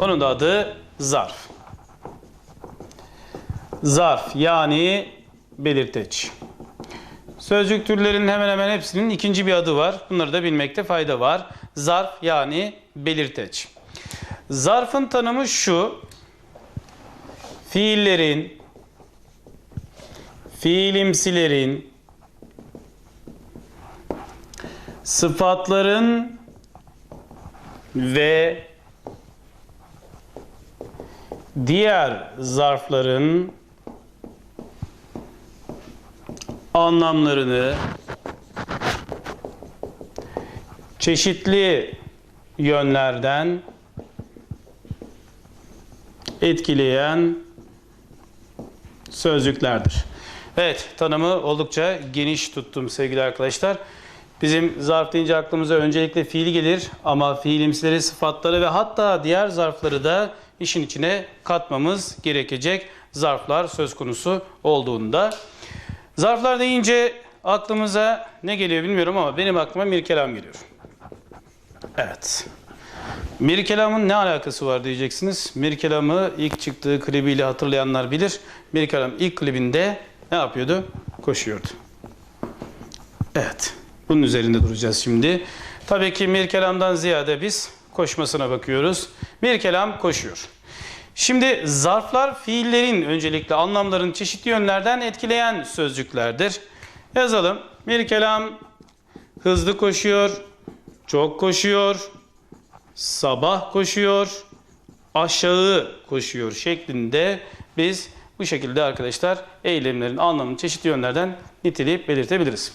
Onun da adı zarf. Zarf yani belirteç. Sözcük türlerinin hemen hemen hepsinin ikinci bir adı var. Bunları da bilmekte fayda var. Zarf yani belirteç. Zarfın tanımı şu. Fiillerin, fiilimsilerin, sıfatların ve diğer zarfların anlamlarını çeşitli yönlerden etkileyen sözcüklerdir. Evet, tanımı oldukça geniş tuttum sevgili arkadaşlar. Bizim zarf deyince aklımıza öncelikle fiil gelir ama fiilimsileri, sıfatları ve hatta diğer zarfları da işin içine katmamız gerekecek zarflar söz konusu olduğunda. Zarflar deyince aklımıza ne geliyor bilmiyorum ama benim aklıma mirkelam geliyor. Evet. Mirkelam'ın ne alakası var diyeceksiniz. Mirkelam'ı ilk çıktığı klibiyle hatırlayanlar bilir. Mirkelam ilk klibinde ne yapıyordu? Koşuyordu. Evet. Bunun üzerinde duracağız şimdi. Tabii ki Mirkelam'dan ziyade biz koşmasına bakıyoruz. Mirkelam koşuyor. Şimdi zarflar fiillerin öncelikle anlamların çeşitli yönlerden etkileyen sözcüklerdir. Yazalım. Mirkelam hızlı koşuyor, çok koşuyor, sabah koşuyor, aşağı koşuyor şeklinde biz bu şekilde arkadaşlar eylemlerin anlamını çeşitli yönlerden niteleyip belirtebiliriz.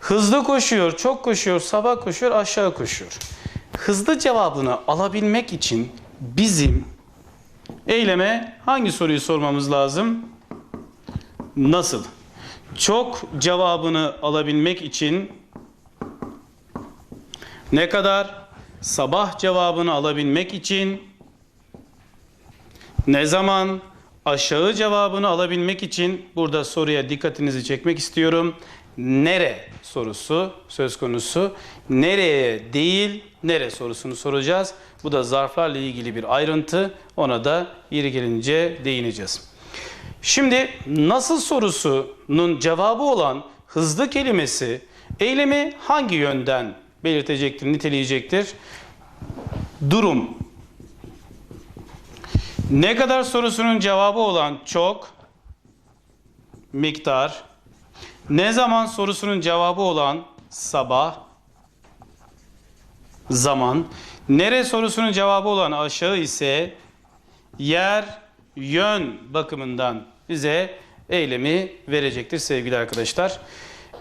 Hızlı koşuyor, çok koşuyor, sabah koşuyor, aşağı koşuyor. Hızlı cevabını alabilmek için bizim eyleme hangi soruyu sormamız lazım? Nasıl? Çok cevabını alabilmek için ne kadar? Sabah cevabını alabilmek için ne zaman? Aşağı cevabını alabilmek için burada soruya dikkatinizi çekmek istiyorum. Nere sorusu söz konusu. Nereye değil, nere sorusunu soracağız. Bu da zarflarla ilgili bir ayrıntı. Ona da yeri gelince değineceğiz. Şimdi nasıl sorusunun cevabı olan hızlı kelimesi eylemi hangi yönden belirtecektir, niteleyecektir? Durum. Ne kadar sorusunun cevabı olan çok, miktar, ne zaman sorusunun cevabı olan sabah, zaman, nere sorusunun cevabı olan aşağı ise yer, yön bakımından bize eylemi verecektir sevgili arkadaşlar.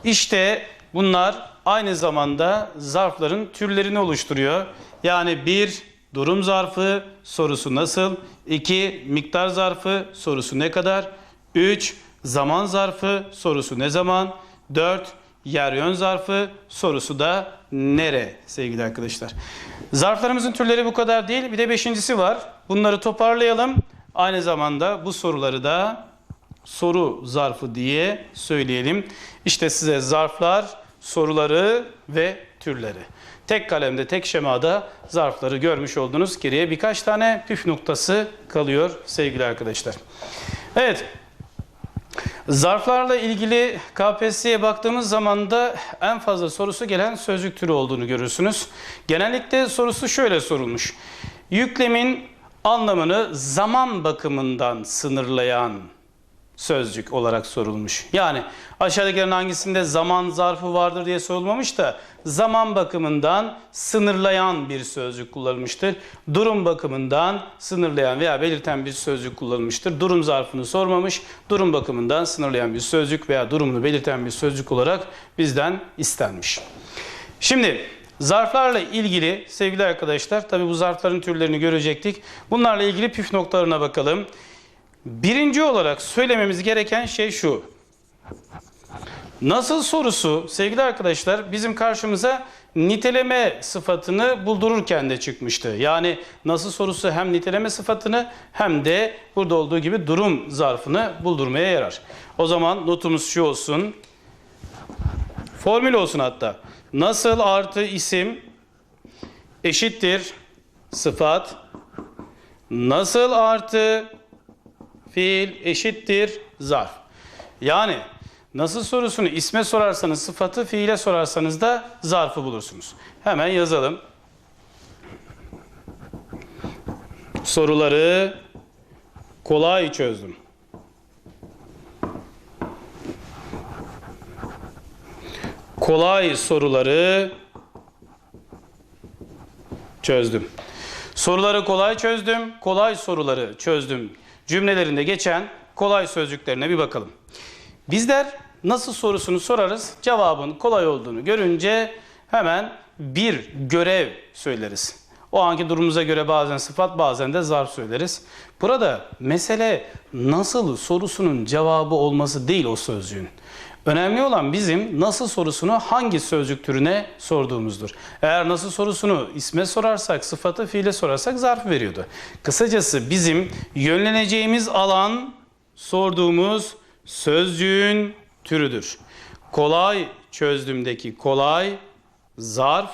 İşte bunlar aynı zamanda zarfların türlerini oluşturuyor. Yani bir durum zarfı sorusu nasıl? 2 miktar zarfı sorusu ne kadar? 3 zaman zarfı sorusu ne zaman? 4 yer yön zarfı sorusu da nere sevgili arkadaşlar. Zarflarımızın türleri bu kadar değil. Bir de beşincisi var. Bunları toparlayalım. Aynı zamanda bu soruları da soru zarfı diye söyleyelim. İşte size zarflar, soruları ve türleri. Tek kalemde, tek şemada zarfları görmüş oldunuz. Geriye birkaç tane püf noktası kalıyor sevgili arkadaşlar. Evet, Zarflarla ilgili KPSS'ye baktığımız zaman da en fazla sorusu gelen sözcük türü olduğunu görürsünüz. Genellikle sorusu şöyle sorulmuş. Yüklemin anlamını zaman bakımından sınırlayan sözcük olarak sorulmuş. Yani aşağıdakilerin hangisinde zaman zarfı vardır diye sorulmamış da zaman bakımından sınırlayan bir sözcük kullanılmıştır. Durum bakımından sınırlayan veya belirten bir sözcük kullanılmıştır. Durum zarfını sormamış. Durum bakımından sınırlayan bir sözcük veya durumunu belirten bir sözcük olarak bizden istenmiş. Şimdi zarflarla ilgili sevgili arkadaşlar tabi bu zarfların türlerini görecektik. Bunlarla ilgili püf noktalarına bakalım. Birinci olarak söylememiz gereken şey şu. Nasıl sorusu sevgili arkadaşlar bizim karşımıza niteleme sıfatını buldururken de çıkmıştı. Yani nasıl sorusu hem niteleme sıfatını hem de burada olduğu gibi durum zarfını buldurmaya yarar. O zaman notumuz şu olsun. Formül olsun hatta. Nasıl artı isim eşittir sıfat Nasıl artı fiil eşittir zarf. Yani nasıl sorusunu isme sorarsanız sıfatı fiile sorarsanız da zarfı bulursunuz. Hemen yazalım. Soruları kolay çözdüm. Kolay soruları çözdüm. Soruları kolay çözdüm, kolay soruları çözdüm cümlelerinde geçen kolay sözcüklerine bir bakalım. Bizler nasıl sorusunu sorarız, cevabın kolay olduğunu görünce hemen bir görev söyleriz. O anki durumumuza göre bazen sıfat bazen de zarf söyleriz. Burada mesele nasıl sorusunun cevabı olması değil o sözcüğün. Önemli olan bizim nasıl sorusunu hangi sözcük türüne sorduğumuzdur. Eğer nasıl sorusunu isme sorarsak, sıfatı fiile sorarsak zarf veriyordu. Kısacası bizim yönleneceğimiz alan sorduğumuz sözcüğün türüdür. Kolay çözdümdeki kolay zarf,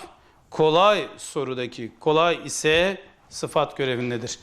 kolay sorudaki kolay ise sıfat görevindedir.